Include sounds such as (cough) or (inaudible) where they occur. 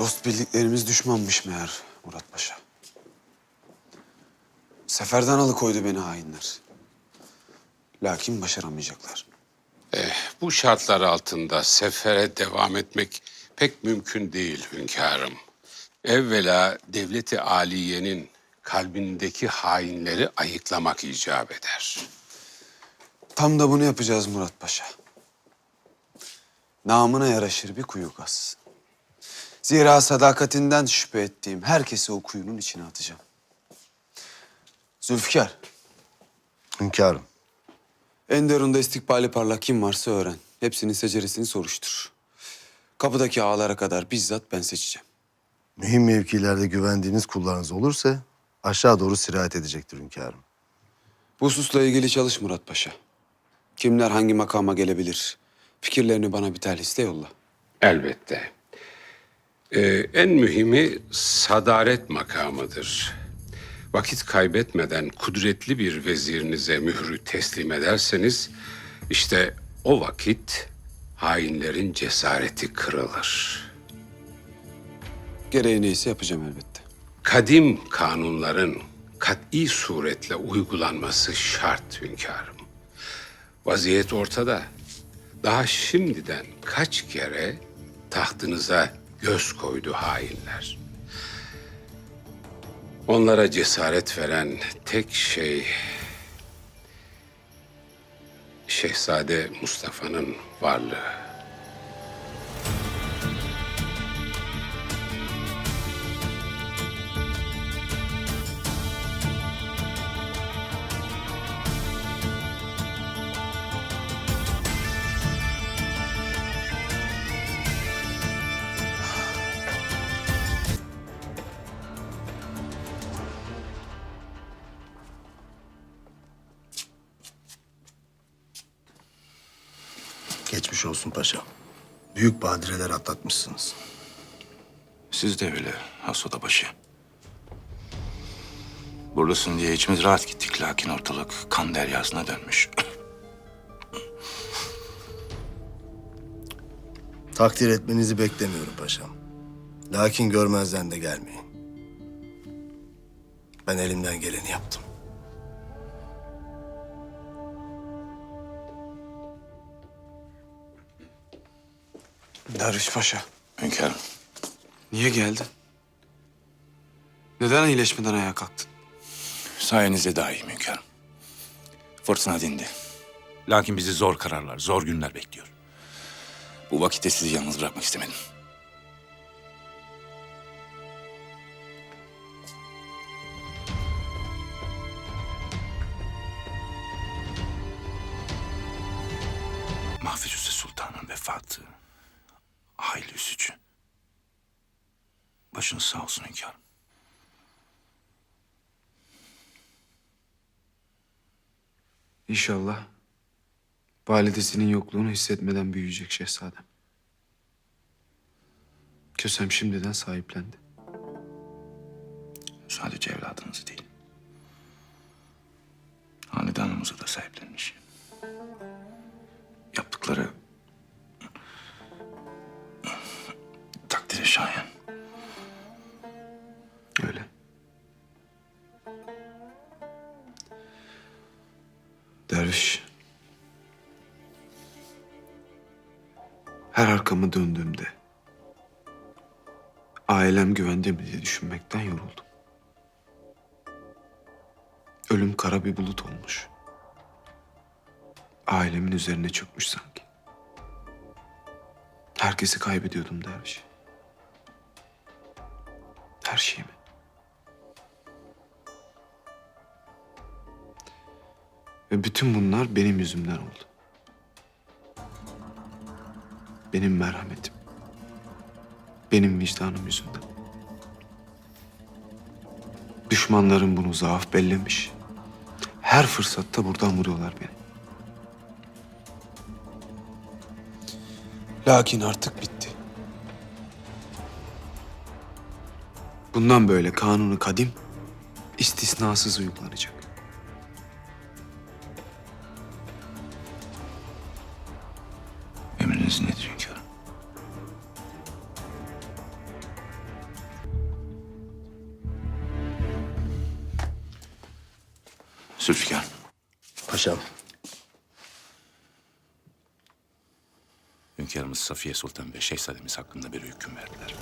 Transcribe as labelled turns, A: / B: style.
A: Dost bildiklerimiz düşmanmış meğer Murat Paşa. Seferden alıkoydu beni hainler. Lakin başaramayacaklar.
B: Eh, bu şartlar altında sefere devam etmek pek mümkün değil hünkârım. Evvela devleti aliyenin kalbindeki hainleri ayıklamak icap eder.
A: Tam da bunu yapacağız Murat Paşa. Namına yaraşır bir kuyu kaz. Zira sadakatinden şüphe ettiğim herkesi o kuyunun içine atacağım. Zülfikar,
C: Hünkârım.
A: Enderun'da istikbali parlak kim varsa öğren. Hepsinin seceresini soruştur. Kapıdaki ağalara kadar bizzat ben seçeceğim.
C: Mühim mevkilerde güvendiğiniz kullarınız olursa aşağı doğru sirayet edecektir hünkârım.
A: Bu hususla ilgili çalış Murat Paşa. Kimler hangi makama gelebilir? Fikirlerini bana bir liste yolla.
B: Elbette. Ee, en mühimi sadaret makamıdır. Vakit kaybetmeden kudretli bir vezirinize mührü teslim ederseniz işte o vakit hainlerin cesareti kırılır.
A: Gereği neyse yapacağım elbette.
B: Kadim kanunların kat'i suretle uygulanması şart hünkârım. Vaziyet ortada. Daha şimdiden kaç kere tahtınıza göz koydu hainler. Onlara cesaret veren tek şey Şehzade Mustafa'nın varlığı.
C: Geçmiş olsun paşam. Büyük badireler atlatmışsınız.
D: Siz de öyle Hasodabaşı. Buradasın diye içimiz rahat gittik lakin ortalık kan deryasına dönmüş. (coughs)
C: Takdir etmenizi beklemiyorum paşam. Lakin görmezden de gelmeyin. Ben elimden geleni yaptım.
A: Derviş Paşa,
D: Hünkârım,
A: niye geldin? Neden iyileşmeden ayağa kalktın?
D: sayenizde daha iyiyim hünkârım. Fırtına dindi. Lakin bizi zor kararlar, zor günler bekliyor. Bu vakitte sizi yalnız bırakmak istemedim. Mahfuzüse Sultan'ın vefatı hayli üzücü. Başınız sağ olsun hünkârım.
A: İnşallah validesinin yokluğunu hissetmeden büyüyecek şehzadem. Kösem şimdiden sahiplendi.
D: Sadece evladınızı değil. Hanedanımızı da sahiplenmiş.
A: Derviş. Her arkamı döndüğümde ailem güvende mi diye düşünmekten yoruldum. Ölüm kara bir bulut olmuş. Ailemin üzerine çökmüş sanki. Herkesi kaybediyordum derviş. Her şeyimi. Ve bütün bunlar benim yüzümden oldu. Benim merhametim. Benim vicdanım yüzünden. Düşmanlarım bunu zaaf bellemiş. Her fırsatta buradan vuruyorlar beni. Lakin artık bitti. Bundan böyle kanunu kadim istisnasız uygulanacak.
D: derdiniz nedir hünkârım? Zülfikar.
C: Paşam.
D: Hünkârımız Safiye Sultan ve Şehzademiz hakkında bir hüküm verdiler.